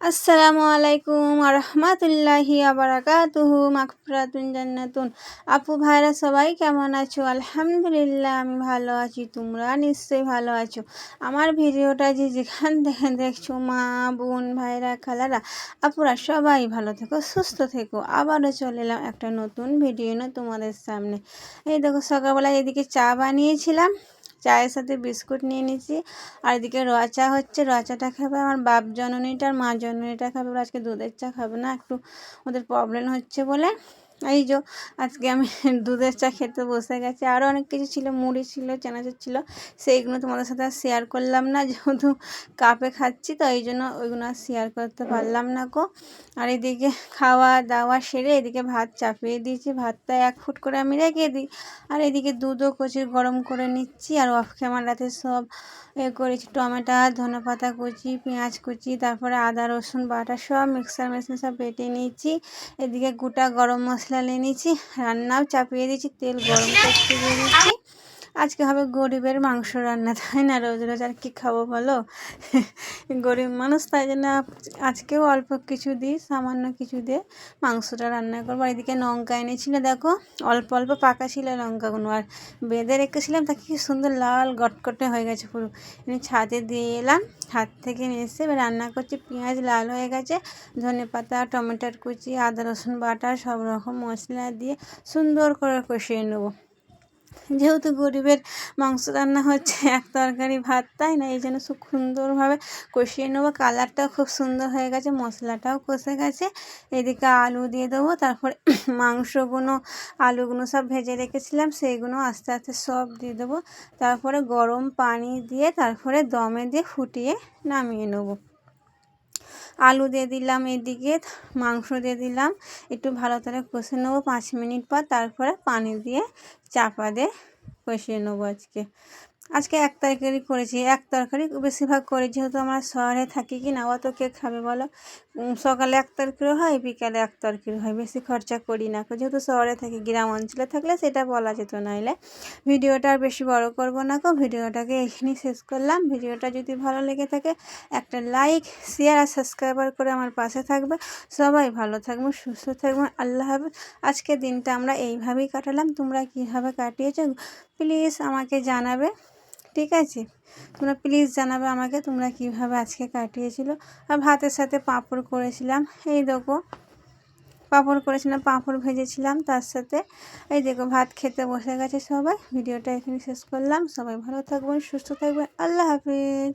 আসসালামু আলাইকুম রহমতুল্লাহি আবরাকাতুহু মাকফরাতুন জান্নাতুন। আপু ভাইরা সবাই কেমন আছো? আলহামদুলিল্লাহ, আমি ভালো আছি, তোমরা নিশ্চয়ই ভালো আছো। আমার ভিডিওটা যে যেখান থেকে দেখছ, মা, বোন, ভাইরা, খালারা, আপুরা সবাই ভালো থেকো, সুস্থ থেকো। আবারও চলে এলাম একটা নতুন ভিডিও না তোমাদের সামনে। এই দেখো সকালবেলা এদিকে চা বানিয়েছিলাম। চায়ের সাথে বিস্কুট নিয়ে নিয়েছি। আর এদিকে রয়া চা হচ্ছে। রয়া চাটা খাবে আমার বাপ জননীটা আর মা জননীটা খাবে। আজকে দুধের চা খাবে না। একটু ওদের প্রবলেম হচ্ছে বলে এই যে, আজকে আমি দুধের চা খেতে বসে গেছি। আরও অনেক কিছু ছিল, মুড়ি ছিল, চানাচুর ছিল, সেইগুলো তোমাদের সাথে আর শেয়ার করলাম না, যেহেতু কাপে খাচ্ছি, তো এই জন্য ওইগুলো আর শেয়ার করতে পারলাম না গো। আর এদিকে খাওয়া দাওয়া সেরে এদিকে ভাত চাপিয়ে দিয়েছি, ভাতটা এক ফুট করে আমি রেখে দিই। আর এদিকে দুধও কচি গরম করে নিচ্ছি, আর অফ ক্যামেরাতে সব এ করেছি, টমেটো, ধনে পাতা কুচি, পেঁয়াজ কুচি, তারপরে আদা, রসুন বাটা সব মিক্সার মেশিন সব বেটে নিয়েছি। এদিকে গোটা গরম মশলা নিয়ে নিয়েছি রান্নাও চাপিয়ে দিয়েছি তেল গরম করতে দিয়ে দিচ্ছি আজকে হবে গরিবের মাংস রান্না, তাই না? রোজ রোজ আর কী খাব বলো? গরিব মানুষ, তাই জন্য আজকেও অল্প কিছু দিই, সামান্য কিছু দিয়ে মাংসটা রান্না করব। আর এদিকে লঙ্কা এনেছিল, দেখো, অল্প অল্প পাকা ছিল লঙ্কাগুলো। আর বেঁধে রেখেছিলাম, তা কি সুন্দর লাল গটকটে হয়ে গেছে পুরো। এনে ছাদে দিয়ে এলাম ছাদ থেকে নিয়ে এসে এবার রান্না করছি। পেঁয়াজ লাল হয়ে গেছে, ধনে পাতা, টমেটোর কুচি, আদা রসুন বাটা, সব রকম মশলা দিয়ে সুন্দর করে কষিয়ে নেব। যেহেতু গরিবের মাংস রান্না হচ্ছে এক তরকারি ভাত, তাই না? এই জন্য খুব সুন্দরভাবে কষিয়ে নেব। কালারটাও খুব সুন্দর হয়ে গেছে, মশলাটাও কষে গেছে। এদিকে আলু দিয়ে দেবো, তারপরে মাংসগুলো আলুগুলো সব ভেজে রেখেছিলাম সেইগুলো আস্তে আস্তে সব দিয়ে দেবো। তারপরে গরম পানি দিয়ে, তারপরে দমে দিয়ে ফুটিয়ে নামিয়ে নেব। আলু দিয়ে দিলাম এদিকে, মাংস দিয়ে দিলাম। একটু ভালো করে কষে নেব, পাঁচ মিনিট পর তারপরে পানি দিয়ে চাপা দিয়ে কষিয়ে নেব আজকে। আজকে এক তরকারি করেছি, এক তরকারি বেশিরভাগ করি, যেহেতু আমরা শহরে থাকি কি না, অত কে খাবে বলো? সকালে এক তরকারি হয়, বিকালে এক তরকারি হয়, বেশি খরচা করি না। যেহেতু শহরে থাকি, গ্রাম অঞ্চলে থাকলে সেটা বলা যেত নাইলে। ভিডিওটা আর বেশি বড় করব না কো ভিডিওটাকে এখানেই শেষ করলাম। ভিডিওটা যদি ভালো লেগে থাকে, একটা লাইক শেয়ার আর সাবস্ক্রাইবার করে আমার পাশে থাকবে। সবাই ভালো থাকবে, সুস্থ থাকবে, আল্লাহ হাফেজ। আজকে দিনটা আমরা এইভাবেই কাটালাম, তোমরা কীভাবে কাটিয়েছো? প্লিজ আমাকে জানাবে। ঠিক আছে? তোমরা প্লিজ জানাবে আমাকে তোমরা কীভাবে আজকে কাটিয়েছিল। আর ভাতের সাথে পাঁপড় করেছিলাম। এই দেখো, পাঁপড় করেছিলাম, পাঁপড় ভেজেছিলাম তার সাথে। এই দেখো, ভাত খেতে বসে গেছে সবাই। ভিডিওটা এখানে শেষ করলাম। সবাই ভালো থাকবেন, সুস্থ থাকবেন। আল্লাহ হাফিজ।